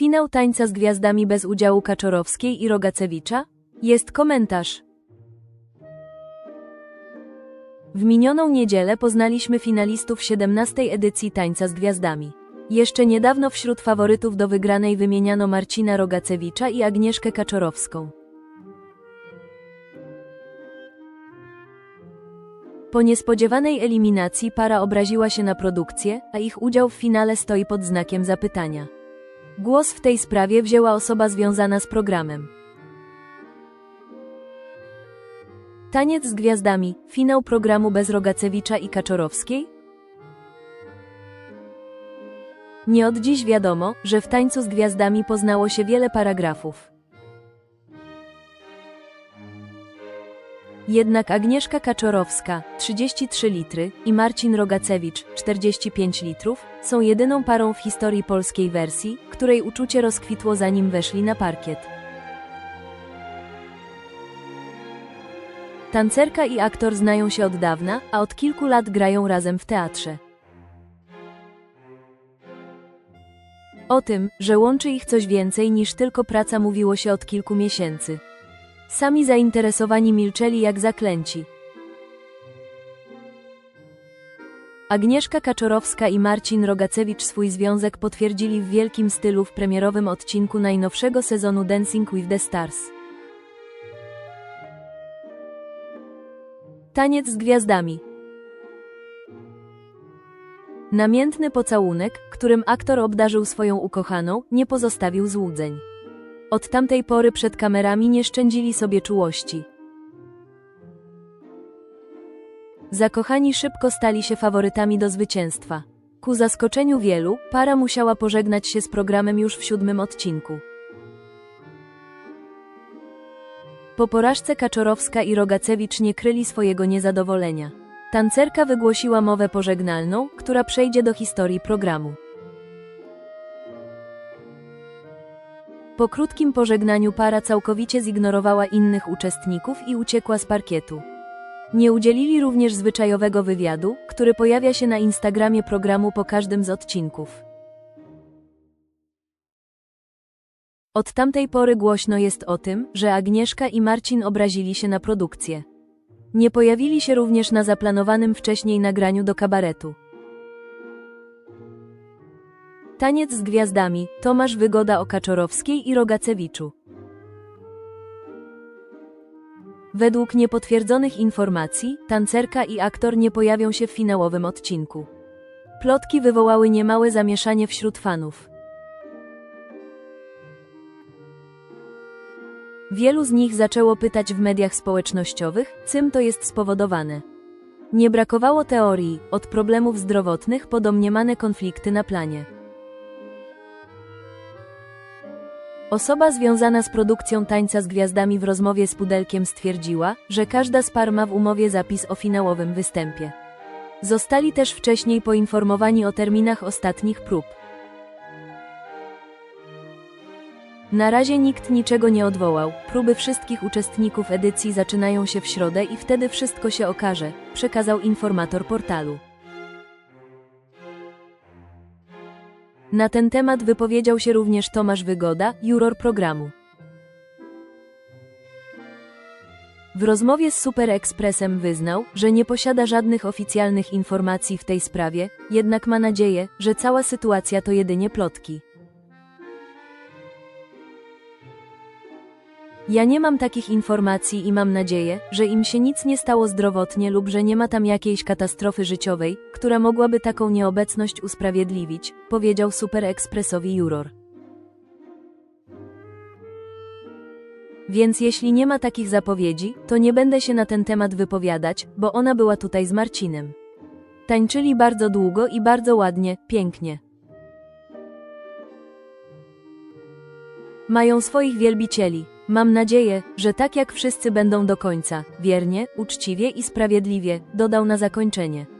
Finał tańca z gwiazdami bez udziału Kaczorowskiej i Rogacewicza? Jest komentarz. W minioną niedzielę poznaliśmy finalistów 17. edycji Tańca z Gwiazdami. Jeszcze niedawno wśród faworytów do wygranej wymieniano Marcina Rogacewicza i Agnieszkę Kaczorowską. Po niespodziewanej eliminacji para obraziła się na produkcję, a ich udział w finale stoi pod znakiem zapytania. Głos w tej sprawie wzięła osoba związana z programem. Taniec z gwiazdami, finał programu bez Rogacewicza i Kaczorowskiej? Nie od dziś wiadomo, że w tańcu z gwiazdami poznało się wiele paragrafów. Jednak Agnieszka Kaczorowska, 33 litry, i Marcin Rogacewicz, 45 litrów, są jedyną parą w historii polskiej wersji, której uczucie rozkwitło zanim weszli na parkiet. Tancerka i aktor znają się od dawna, a od kilku lat grają razem w teatrze. O tym, że łączy ich coś więcej niż tylko praca mówiło się od kilku miesięcy. Sami zainteresowani milczeli jak zaklęci. Agnieszka Kaczorowska i Marcin Rogacewicz swój związek potwierdzili w wielkim stylu w premierowym odcinku najnowszego sezonu Dancing with the Stars. Taniec z gwiazdami. Namiętny pocałunek, którym aktor obdarzył swoją ukochaną, nie pozostawił złudzeń. Od tamtej pory przed kamerami nie szczędzili sobie czułości. Zakochani szybko stali się faworytami do zwycięstwa. Ku zaskoczeniu wielu, para musiała pożegnać się z programem już w siódmym odcinku. Po porażce Kaczorowska i Rogacewicz nie kryli swojego niezadowolenia. Tancerka wygłosiła mowę pożegnalną, która przejdzie do historii programu. Po krótkim pożegnaniu para całkowicie zignorowała innych uczestników i uciekła z parkietu. Nie udzielili również zwyczajowego wywiadu, który pojawia się na Instagramie programu po każdym z odcinków. Od tamtej pory głośno jest o tym, że Agnieszka i Marcin obrazili się na produkcję. Nie pojawili się również na zaplanowanym wcześniej nagraniu do kabaretu. Taniec z gwiazdami, Tomasz Wygoda o Kaczorowskiej i Rogacewiczu. Według niepotwierdzonych informacji, tancerka i aktor nie pojawią się w finałowym odcinku. Plotki wywołały niemałe zamieszanie wśród fanów. Wielu z nich zaczęło pytać w mediach społecznościowych, czym to jest spowodowane. Nie brakowało teorii, od problemów zdrowotnych po domniemane konflikty na planie. Osoba związana z produkcją Tańca z Gwiazdami w rozmowie z Pudelkiem stwierdziła, że każda z par ma w umowie zapis o finałowym występie. Zostali też wcześniej poinformowani o terminach ostatnich prób. Na razie nikt niczego nie odwołał. Próby wszystkich uczestników edycji zaczynają się w środę i wtedy wszystko się okaże, przekazał informator portalu. Na ten temat wypowiedział się również Tomasz Wygoda, juror programu. W rozmowie z Super Expressem wyznał, że nie posiada żadnych oficjalnych informacji w tej sprawie, jednak ma nadzieję, że cała sytuacja to jedynie plotki. Ja nie mam takich informacji i mam nadzieję, że im się nic nie stało zdrowotnie lub że nie ma tam jakiejś katastrofy życiowej, która mogłaby taką nieobecność usprawiedliwić, powiedział Super Expressowi juror. Więc jeśli nie ma takich zapowiedzi, to nie będę się na ten temat wypowiadać, bo ona była tutaj z Marcinem. Tańczyli bardzo długo i bardzo ładnie, pięknie. Mają swoich wielbicieli. Mam nadzieję, że tak jak wszyscy będą do końca, wiernie, uczciwie i sprawiedliwie, dodał na zakończenie.